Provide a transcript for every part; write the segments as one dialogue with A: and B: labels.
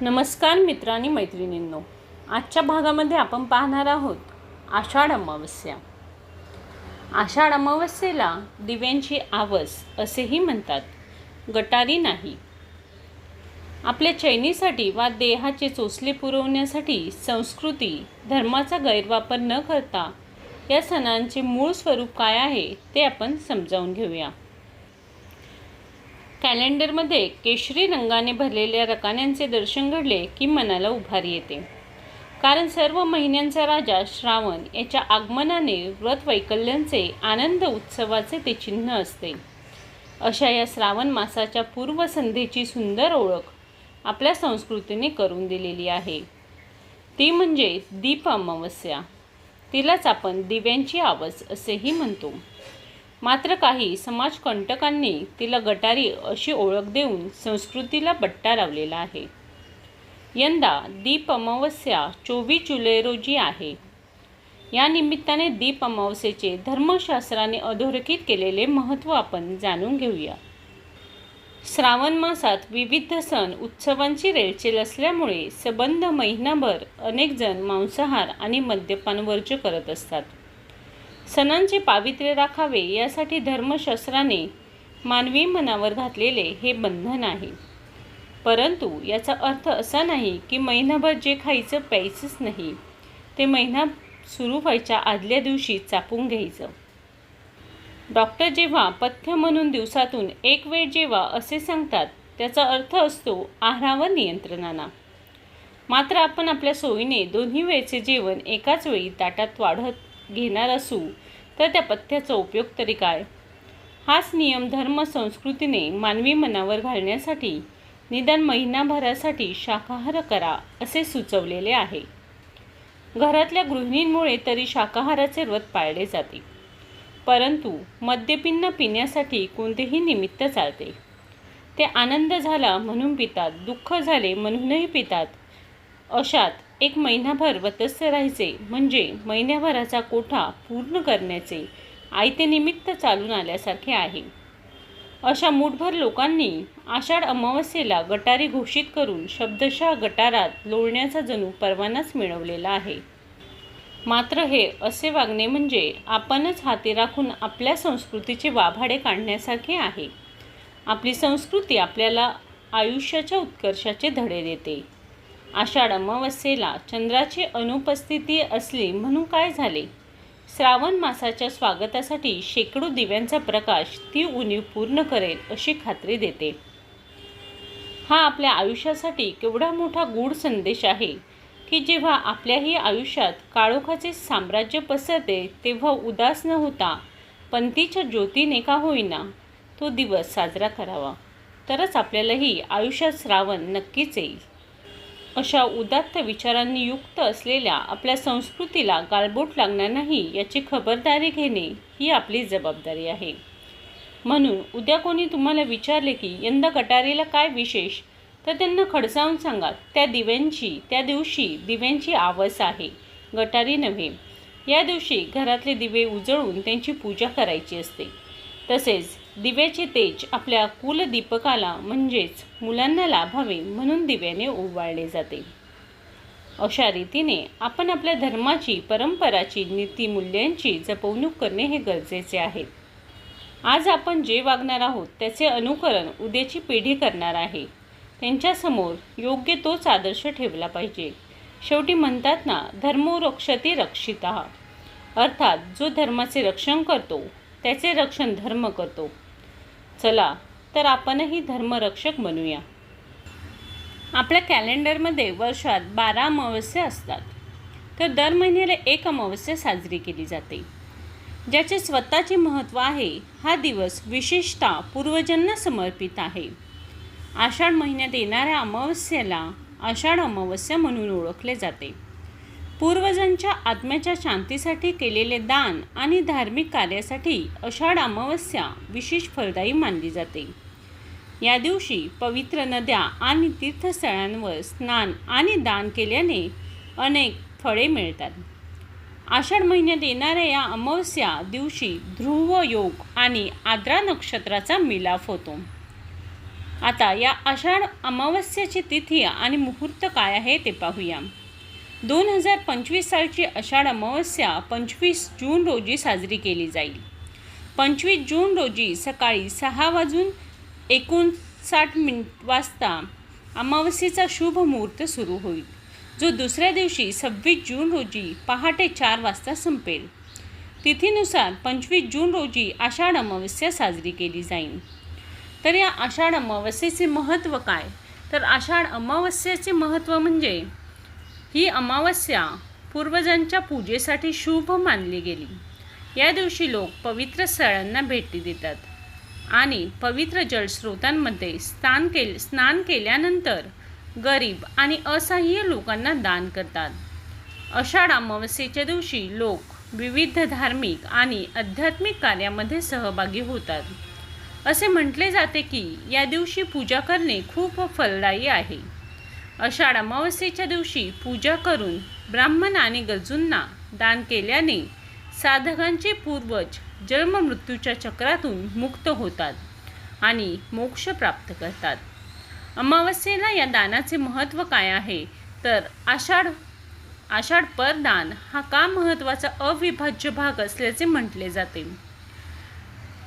A: नमस्कार मित्रांनी मैत्रिणींनो. आजच्या भागामध्ये आपण पाहणार आहोत आषाढ अमावस्या. आषाढ अमावस्येला दिव्यांची आवस असेही म्हणतात. गटारी नाही. आपल्या चैनीसाठी वा देहाचे चोचले पुरवण्यासाठी संस्कृती धर्माचा गैरवापर न करता या सणांचे मूळ स्वरूप काय आहे ते आपण समजावून घेऊया. कॅलेंडरमध्ये केशरी रंगाने भरलेल्या रकान्यांचे दर्शन घडले की मनाला उभारी येते. कारण सर्व महिन्यांचा राजा श्रावण याच्या आगमनाने व्रत वैकल्यांचे आनंद उत्सवाचे ते चिन्ह असते. अशा या श्रावण मासाच्या पूर्वसंध्येची सुंदर ओळख आपल्या संस्कृतीने करून दिलेली आहे. ती म्हणजे दीप अमावस्या. तिलाच आपण दिव्यांची आवस असेही म्हणतो. मात्र काही समाजकंटकांनी तिला गटारी अशी ओळख देऊन संस्कृतीला बट्टा लावलेला आहे. यंदा दीप अमावस्या चोवीस जुलै रोजी आहे. या निमित्ताने दीप अमावस्येचे धर्मशास्त्राने अधोरेखित केलेले महत्त्व आपण जाणून घेऊया. श्रावण मासात विविध सण उत्सवांची रेलचेल असल्यामुळे सबंध महिनाभर अनेकजण मांसाहार आणि मद्यपान वर्ज्य करत असतात. सणांचे पावित्र्य राखावे यासाठी धर्मशास्त्राने मानवी मनावर घातलेले हे बंधन आहे. परंतु याचा अर्थ असा नाही की महिनाभर जे खायचं प्यायचंच नाही. ते महिना सुरू व्हायच्या आदल्या दिवशी चापून घ्यायचं. डॉक्टर जेव्हा पथ्य म्हणून दिवसातून एक वेळ जेव्हा असे सांगतात त्याचा अर्थ असतो आहारावर नियंत्रणाला मात्र आपण आपल्या सोयीने दोन्ही वेळचे जेवण एकाच वेळी ताटात वाढत घेणार असू तर त्या पथ्याचा उपयोग तरी काय? हाच नियम धर्म संस्कृतीने मानवी मनावर घालण्यासाठी निदान महिनाभरासाठी शाकाहार करा असे सुचवलेले आहे. घरातल्या गृहिणींमुळे तरी शाकाहाराचे व्रत पाळले जाते. परंतु मद्यपिन्न पिण्यासाठी कोणतेही निमित्त चालते. ते आनंद झाला म्हणून पितात दुःख झाले म्हणूनही पितात अशात एक महिनाभर वतस्थ राहायचे. म्हणजे महिन्याभराचा कोठा पूर्ण करण्याचे. आयते निमित्त चालून आल्यासारखे आहे. अशा मूठभर लोकांनी आषाढ अमावस्येला गटारी घोषित करून शब्दशः गटारात लोळण्याचा जणू परवानाच मिळवलेला आहे. मात्र हे असे वागणे म्हणजे आपणच हाती राखून आपल्या संस्कृतीचे वाभाडे काढण्यासारखे आहे. आपली संस्कृती आपल्याला आयुष्याच्या उत्कर्षाचे धडे देते. आषाढ अमावस्येला चंद्राची अनुपस्थिती असली म्हणून काय झाले? श्रावण मासाच्या स्वागतासाठी शेकडो दिव्यांचा प्रकाश ती उणीव पूर्ण करेल अशी खात्री देते. हा आपल्या आयुष्यासाठी केवढा मोठा गूढ संदेश आहे की जेव्हा आपल्याही आयुष्यात काळोखाचे साम्राज्य पसरते तेव्हा उदास न होता पंथीच्या ज्योतीने का होईना तो दिवस साजरा करावा. तरच आपल्यालाही आयुष्यात श्रावण नक्कीच येईल. अशा उदात्त विचारांनी युक्त असलेल्या आपल्या संस्कृतीला गालबोट लागणार नाही याची खबरदारी घेणे ही आपली जबाबदारी आहे. म्हणून उद्या कोणी तुम्हाला विचारले की यंदा गटारीला काय विशेष? तर त्यांना खडसावून सांगा त्या दिव्यांची त्या दिवशी दिव्यांची आवस आहे. गटारी नव्हे. या दिवशी घरातले दिवे उजळून त्यांची पूजा करायची असते. तसेच दिव्याचे तेज आपल्या कुलदीपकाला म्हणजेच मुलांना लाभावे म्हणून दिव्याने ओवाळले जाते. अशा रीतीने आपण आपल्या धर्माची परंपराची नीतीमूल्यांची जपवणूक करणे हे गरजेचे आहे. आज आपण जे वागणार आहोत त्याचे अनुकरण उद्याची पिढी करणार आहे. त्यांच्यासमोर योग्य तोच आदर्श ठेवला पाहिजे. शेवटी म्हणतात ना धर्मोरक्षती रक्षिता. अर्थात जो धर्माचे रक्षण करतो त्याचे रक्षण धर्म करतो. चला तर आपणही धर्मरक्षक बनूया. आपल्या कॅलेंडरमध्ये वर्षात बारा अमावस्या असतात. तर दर महिन्याला एक अमावस्या साजरी केली जाते. ज्याचे स्वतःचे महत्त्व आहे हा दिवस विशेषतः पूर्वजांना समर्पित आहे. आषाढ महिन्यात येणाऱ्या अमावस्येला आषाढ अमावस्या म्हणून ओळखले जाते. पूर्वजांच्या आत्म्याच्या शांतीसाठी केलेले दान आणि धार्मिक कार्यासाठी आषाढ अमावस्या विशेष फलदायी मानली जाते. या दिवशी पवित्र नद्या आणि तीर्थस्थळांवर स्नान आणि दान केल्याने अनेक फळे मिळतात. आषाढ महिन्यात येणाऱ्या या अमावस्या दिवशी ध्रुव योग आणि आद्रा नक्षत्राचा मिलाफ होतो. आता या आषाढ अमावस्याची तिथी आणि मुहूर्त काय आहे ते पाहूया. दोन हजार पंचवीस सालची आषाढ अमावस्या पंचवीस जून रोजी साजरी केली जाईल. पंचवीस जून रोजी सकाळी सहा वाजून एकोणसाठ मिनिट वाजता अमावस्येचा शुभ मुहूर्त सुरू होईल जो दुसऱ्या दिवशी सव्वीस जून रोजी पहाटे चार वाजता संपेल. तिथीनुसार पंचवीस जून रोजी आषाढ अमावस्या साजरी केली जाईल. तर या आषाढ अमावस्येचे महत्त्व काय? तर आषाढ अमावस्येचे महत्त्व म्हणजे ही अमावस्या पूर्वजांच्या पूजेसाठी शुभ मानली गेली. या दिवशी लोक पवित्र स्थळांना भेटी देतात आणि पवित्र जलस्रोतांमध्ये स्नान केल स्नान केल्यानंतर गरीब आणि असहाय्य लोकांना दान करतात. आषाढ अमावस्येच्या दिवशी लोक विविध धार्मिक आणि आध्यात्मिक कार्यामध्ये सहभागी होतात. असे म्हटले जाते की या दिवशी पूजा करणे खूप फलदायी आहे. आषाढ अमावस्येच्या दिवशी पूजा करून ब्राह्मण आणि गरजूंना दान केल्याने साधकांचे पूर्वज जन्ममृत्यूच्या चक्रातून मुक्त होतात आणि मोक्ष प्राप्त करतात. अमावस्येला या दानाचे महत्त्व काय आहे? तर आषाढ आषाढ परदान हा का महत्त्वाचा अविभाज्य भाग असल्याचे म्हटले जाते.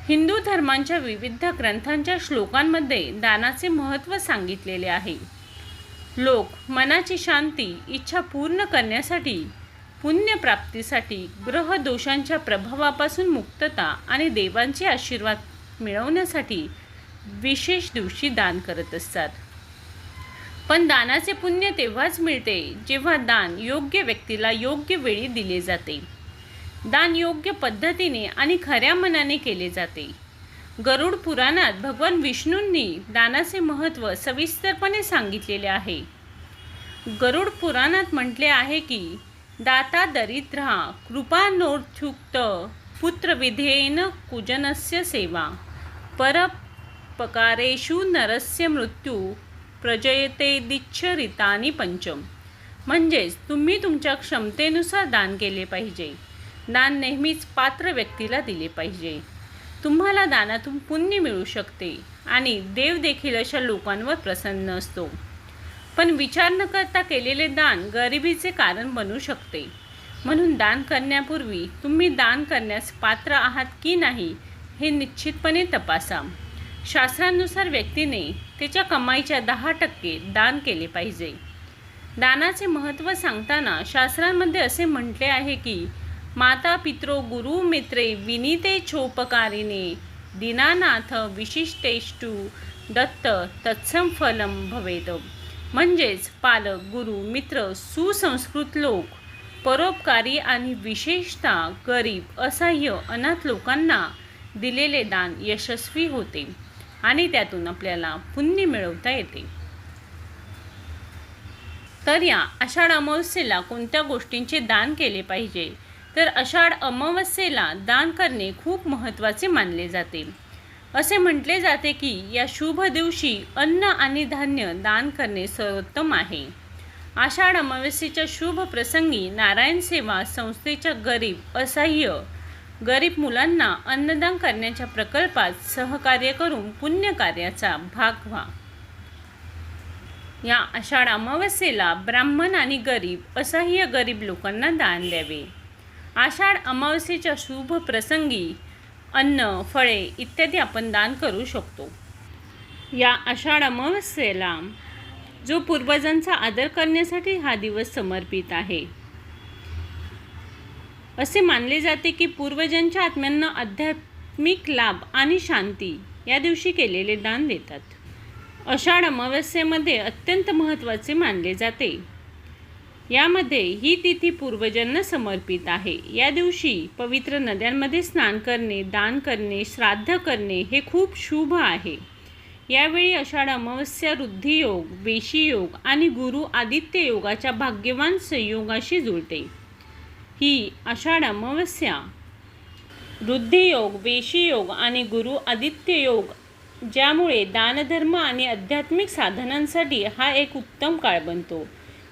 A: हिंदू धर्मांच्या विविध ग्रंथांच्या श्लोकांमध्ये दानाचे महत्त्व सांगितलेले आहे. लोक मनाची शांती इच्छा पूर्ण करण्यासाठी पुण्यप्राप्तीसाठी ग्रहदोषांच्या प्रभावापासून मुक्तता आणि देवांचे आशीर्वाद मिळवण्यासाठी विशेष दिवशी दान करत असतात. पण दानाचे पुण्य तेव्हाच मिळते जेव्हा दान योग्य व्यक्तीला योग्य वेळी दिले जाते. दान योग्य पद्धतीने आणि खऱ्या मनाने केले जाते. गरुड पुराणात भगवान विष्णूंनी दानाचे महत्त्व सविस्तरपणे सांगितलेले आहे. गरुड पुराणात म्हटले आहे की दाता दरिद्रा कृपानोर्थयुक्त पुत्रविधेन कुजनस्य सेवा परपकारेषु नरस्य मृत्यू प्रजयते दिच्छरितानी पंचम. म्हणजेच तुम्ही तुमच्या क्षमतेनुसार दान केले पाहिजे. दान नेहमीच पात्र व्यक्तीला दिले पाहिजे. तुम्हाला दानातून पुण्य मिळू शकते आणि देव देखील अशा लोकांवर प्रसन्न असतो. पण विचार न करता केलेले दान गरिबीचे कारण बनू शकते. म्हणून दान करण्यापूर्वी तुम्ही दान करण्यास पात्र आहात की नाही हे निश्चितपणे तपासा. शास्त्रानुसार व्यक्तीने त्याच्या कमाईच्या दहा टक्के दान केले पाहिजे. दानाचे महत्त्व सांगताना शास्त्रांमध्ये असे म्हटले आहे की माता पित्रो गुरु मित्रे विनीते छोपकारिणे दीनानाथ विशिष्टेष्टू दत्त तत्सम फलम भवेत म्हणजेच पालक गुरु मित्र सुसंस्कृत लोक परोपकारी आणि विशेषतः गरीब असह्य अनाथ लोकांना दिलेले दान यशस्वी होते आणि त्यातून आपल्याला पुण्य मिळवता येते. तर या आषाढ अमावस्येला कोणत्या गोष्टींचे दान केले पाहिजे? तर आषाढ अमावस्येला दान करणे खूप महत्त्वाचे मानले जाते. असे म्हटले जाते की या शुभ दिवशी अन्न आणि धान्य दान करणे सर्वोत्तम आहे. आषाढ अमावस्येच्या शुभ प्रसंगी नारायण सेवा संस्थेच्या गरीब असह्य गरीब मुलांना अन्नदान करण्याच्या प्रकल्पात सहकार्य करून पुण्यकार्याचा भाग व्हा. या आषाढ अमावस्येला ब्राह्मण आणि गरीब असह्य गरीब लोकांना दान द्यावे. आषाढ अमावस्येच्या शुभ प्रसंगी अन्न फळे इत्यादी आपण दान करू शकतो. या आषाढ अमावस्येला जो पूर्वजांचा आदर करण्यासाठी हा दिवस समर्पित आहे. असे मानले जाते की पूर्वजांच्या आत्म्यांना आध्यात्मिक लाभ आणि शांती या दिवशी केलेले दान देतात. आषाढ अमावस्येमध्ये अत्यंत महत्त्वाचे मानले जाते. यामध्ये ही तिथी पूर्वजांना समर्पित आहे. या दिवशी पवित्र नद्यांमध्ये स्नान करणे दान करणे श्राद्ध करणे हे खूप शुभ आहे. यावेळी आषाढ अमावस्या वृद्धियोग वेशीयोग आणि गुरु आदित्य योगाच्या भाग्यवान संयोगाशी जुळते. ही आषाढ अमावस्या वृद्धियोग वेशीयोग आणि गुरु आदित्य योग ज्यामुळे दानधर्म आणि आध्यात्मिक साधनांसाठी हा एक उत्तम काळ बनतो.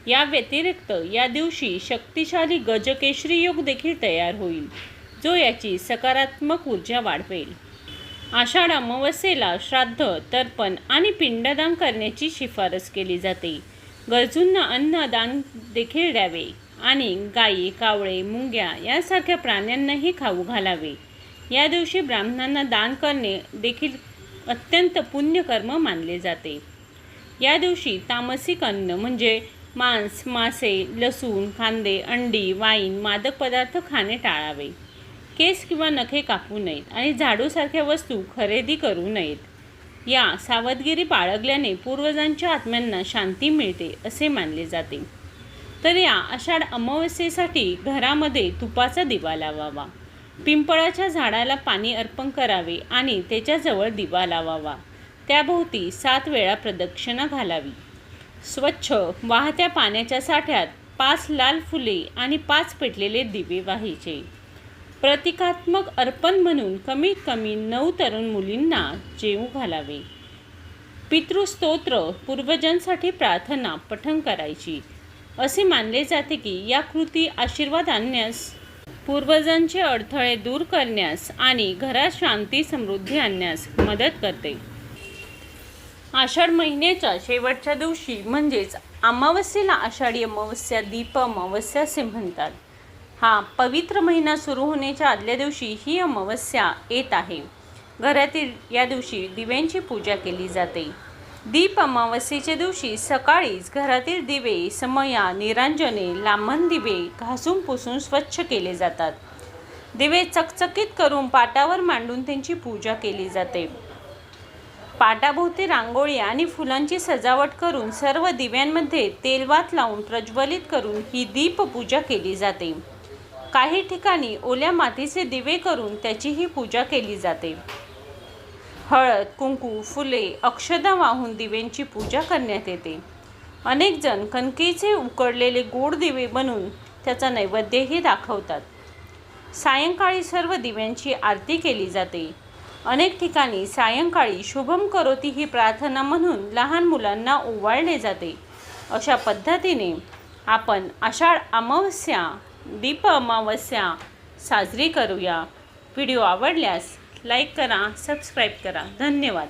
A: या व्यतिरिक्त या दिवशी शक्तिशाली गजकेशरी योग देखील तयार होईल जो याची सकारात्मक ऊर्जा वाढवेल. आषाढ अमावस्येला श्राद्ध तर्पण आणि पिंडदान करण्याची शिफारस केली जाते. गरजूंना अन्नदान देखील द्यावे आणि गायी कावळे मुंग्या यासारख्या प्राण्यांनाही खाऊ घालावे. या दिवशी ब्राह्मणांना दान करणे देखील अत्यंत पुण्यकर्म मानले जाते. या दिवशी तामसिक अन्न म्हणजे मांस मासे लसूण कांदे अंडी वाईन मादक पदार्थ खाणे टाळावे. केस किंवा नखे कापू नयेत आणि झाडूसारख्या वस्तू खरेदी करू नयेत. या सावधगिरी बाळगल्याने पूर्वजांच्या आत्म्यांना शांती मिळते असे मानले जाते. तर या आषाढ अमावस्येसाठी घरामध्ये तुपाचा दिवा लावावा. पिंपळाच्या झाडाला पाणी अर्पण करावे आणि त्याच्याजवळ दिवा लावावा. त्याभोवती सात वेळा प्रदक्षिणा घालावी. स्वच्छ वाहत्या पाण्याच्या साठ्यात पाच लाल फुले आणि पाच पेटलेले दिवे व्हायचे प्रतिकात्मक अर्पण म्हणून कमीत कमी नऊ तरुण मुलींना जेवू घालावे. पितृस्तोत्र पूर्वजांसाठी प्रार्थना पठण करायची. असे मानले जाते की या कृती आशीर्वाद आणण्यास पूर्वजांचे अडथळे दूर करण्यास आणि घरात शांती समृद्धी आणण्यास मदत करते. आषाढ महिन्याच्या शेवटच्या दिवशी म्हणजेच अमावस्येला आषाढी अमावस्या दीप अमावस्या असे म्हणतात. हा पवित्र महिना सुरू होण्याच्या आदल्या दिवशी ही अमावस्या येत आहे. घरातील या दिवशी दिव्यांची पूजा केली जाते. दीप अमावस्येच्या दिवशी सकाळीच घरातील दिवे समया निरांजने लांबण दिवे घासून पुसून स्वच्छ केले जातात. दिवे चकचकीत करून पाटावर मांडून त्यांची पूजा केली जाते. पाटाभोवती रांगोळी आणि फुलांची सजावट करून सर्व दिव्यांमध्ये तेलवात लावून प्रज्वलित करून ही दीपपूजा केली जाते. काही ठिकाणी ओल्या मातीचे दिवे करून त्याचीही पूजा केली जाते. हळद कुंकू फुले अक्षदा वाहून दिव्यांची पूजा करण्यात येते. अनेक जण कणकेचे उकडलेले गोड दिवे बनवून त्याचा नैवेद्यही दाखवतात. सायंकाळी सर्व दिव्यांची आरती केली जाते. अनेक ठिकाणी सायंकाळी शुभम करोती ही प्रार्थना म्हणून लहान मुलांना ओवाळले जाते. अशा पद्धतीने आपण आषाढ अमावस्या दीप अमावस्या साजरी करूया. व्हिडिओ आवडल्यास लाईक करा सबस्क्राईब करा. धन्यवाद.